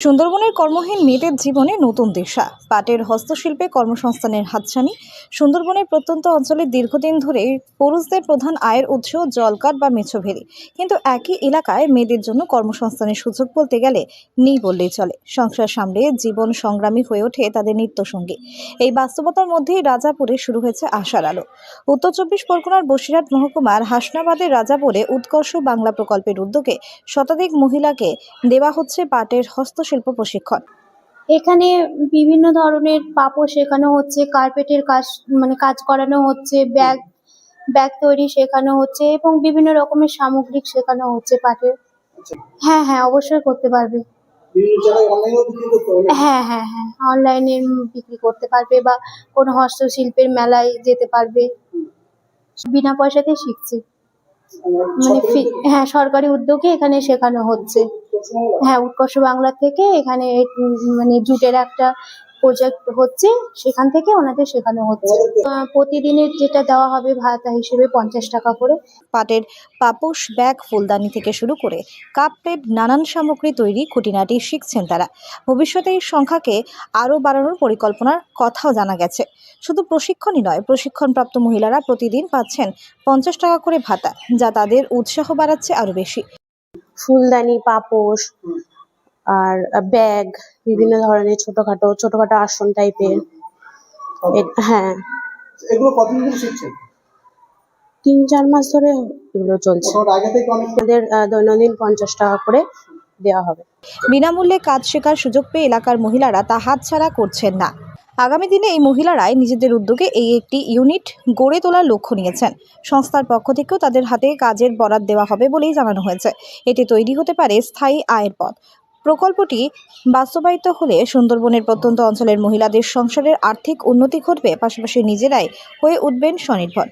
সুন্দরবনের কর্মহীন মেয়েদের জীবনে নতুন দিশা। পাটের হস্তশিল্পে কর্মসংস্থানের হাতছানি। সুন্দরবনের প্রত্যন্ত অঞ্চলে দীর্ঘদিন ধরে পুরুষদের প্রধান আয়ের উৎস জলকাট বা মেছোভেরি কিন্তু একই এলাকায় মেয়েদের জন্য কর্মসংস্থানের সুযোগ বলতে গেলে নেই বললেই চলে। সংসার সামলে জীবন সংগ্রামী হয়ে ওঠে তাদের নিত্যসঙ্গী। এই বাস্তবতার মধ্যেই রাজাপুরে শুরু হয়েছে আশার আলো। উত্তর চব্বিশ পরগনার বসিরহাট মহকুমার হাসনাবাদের রাজাপুরে উৎকর্ষ বাংলা প্রকল্পের উদ্যোগে শতাধিক মহিলাকে দেওয়া হচ্ছে পাটের হস্তশিল্প প্রশিক্ষণ। এখানে বিভিন্ন ধরনের পাপড় শেখানো হচ্ছে কার্পেটের কাজ মানে কাজ করানো হচ্ছে ব্যাগ ব্যাগ তৈরি শেখানো হচ্ছে এবং বিভিন্ন রকমের সামগ্রিক শেখানো হচ্ছে পাটের। হ্যাঁ হ্যাঁ অবশ্যই করতে পারবে। হ্যাঁ হ্যাঁ হ্যাঁ অনলাইনে বিক্রি করতে পারবে বা কোনো হস্তশিল্পের মেলায় যেতে পারবে। বিনা পয়সাতে শিখছে। মানে হ্যাঁ সরকারি উদ্যোগে এখানে শেখানো হচ্ছে। হ্যাঁ উৎকর্ষ বাংলা থেকে এখানে মানে জুটের একটা প্রজেক্ট হচ্ছে সেখান থেকে ওনাদের শেখানো হচ্ছে। আহ, প্রতিদিনের যেটা দেওয়া হবে ভাতা হিসেবে পঞ্চাশ টাকা করে। পাটের পাপোশ ব্যাগ ফুলদানি থেকে শুরু করে কাপ প্লেট নানান সামগ্রী তৈরি খুঁটিনাটি শিখছেন তারা। ভবিষ্যতে এই সংখ্যাকে আরও বাড়ানোর পরিকল্পনার কথাও জানা গেছে। শুধু প্রশিক্ষণই নয় প্রশিক্ষণপ্রাপ্ত মহিলারা প্রতিদিন পাচ্ছেন পঞ্চাশ টাকা করে ভাতা যা তাদের উৎসাহ বাড়াচ্ছে আরও বেশি। ফুলদানি পাপোশ আর ব্যাগ বিভিন্ন ধরনের ছোটখাটো ছোটখাটো আসন টাইপের হ্যাঁ। এগুলো কতদিন ধরে শিখছেন? তিন চার মাস ধরে এগুলো চলছে। আমাদের দৈনন্দিন পঞ্চাশ টাকা করে দেওয়া হবে। বিনামূল্যে কাজ শেখার সুযোগ পেয়ে এলাকার মহিলারা তা হাতছাড়া করছেন না। আগামী দিনে এই মহিলারাই নিজেদের উদ্যোগে এই একটি ইউনিট গড়ে তোলার লক্ষ্য নিয়েছেন। সংস্থার পক্ষ থেকেও তাদের হাতে কাজের বরাদ দেওয়া হবে বলেই জানানো হয়েছে। এতে তৈরি হতে পারে স্থায়ী আয়ের পথ। প্রকল্পটি বাস্তবায়িত হলে সুন্দরবনের প্রত্যন্ত অঞ্চলের মহিলাদের সংসারের আর্থিক উন্নতি ঘটবে, পাশাপাশি নিজেরাই হয়ে উঠবেন স্বনির্ভর।